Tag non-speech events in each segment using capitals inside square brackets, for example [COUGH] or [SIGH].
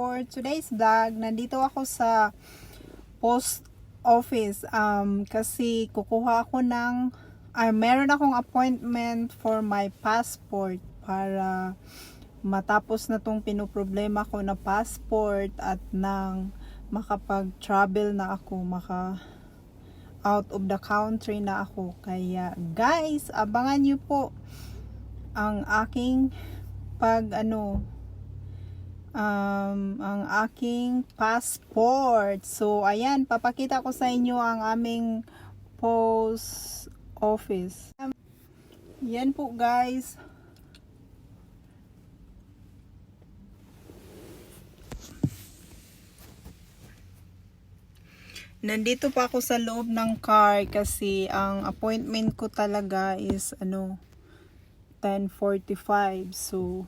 for today's vlog. Nandito ako sa post office um, kasi kukuha ako ng ah, meron akong appointment for my passport para matapos na tong pinoproblema ko na passport at nang makapag-travel na ako, maka out of the country na ako. Kaya guys, abangan nyo po ang aking pag ano um, ang aking passport. So, ayan, papakita ko sa inyo ang aming post office. Yan po guys. Nandito pa ako sa loob ng car kasi ang appointment ko talaga is ano 10:45. So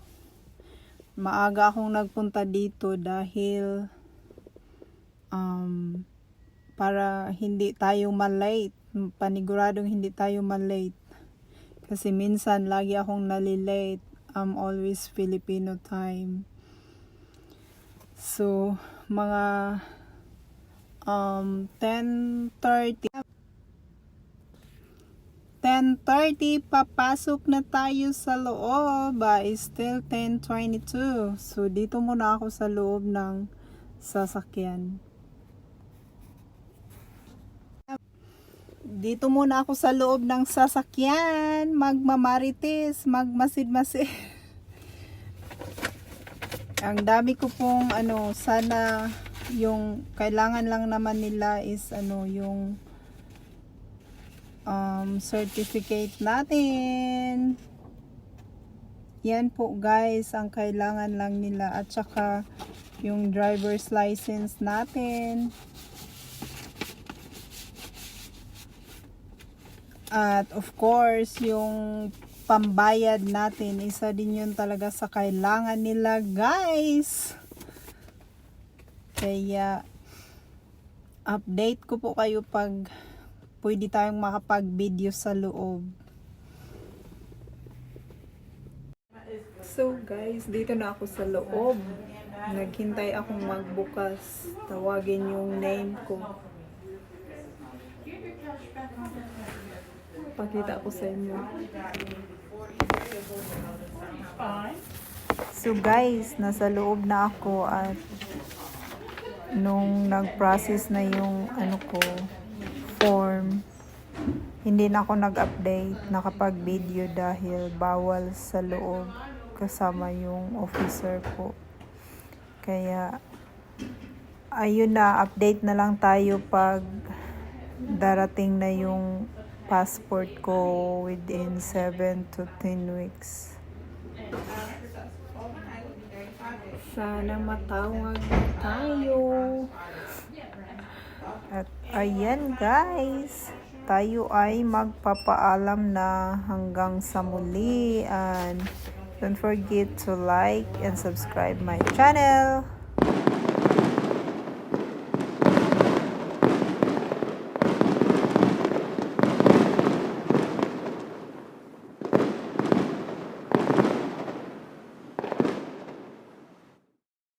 maaga akong nagpunta dito dahil um para hindi tayo malate. Paniguradong hindi tayo malate. Kasi minsan lagi akong nalilate. I'm always Filipino time. So, mga um 10:30 10.30, papasok na tayo sa loob. Is still 10.22. So, dito muna ako sa loob ng sasakyan. Dito muna ako sa loob ng sasakyan. Magmamarites, magmasid-masid. [LAUGHS] Ang dami ko pong ano, sana yung kailangan lang naman nila is ano, yung um, certificate natin. Yan po guys, ang kailangan lang nila at saka yung driver's license natin. At of course, yung pambayad natin, isa din yun talaga sa kailangan nila guys. Kaya update ko po kayo pag pwede tayong makapag-video sa loob. So guys, dito na ako sa loob. Naghintay akong magbukas. Tawagin yung name ko. Pakita ko sa inyo. So guys, nasa loob na ako at nung nag-process na yung ano ko, hindi na ako nag-update, nakapag-video dahil bawal sa loob kasama yung officer ko. Kaya, ayun na, update na lang tayo pag darating na yung passport ko within 7 to 10 weeks. Sana matawag tayo. At ayan guys, tayo ay magpapaalam na hanggang sa muli and don't forget to like and subscribe my channel.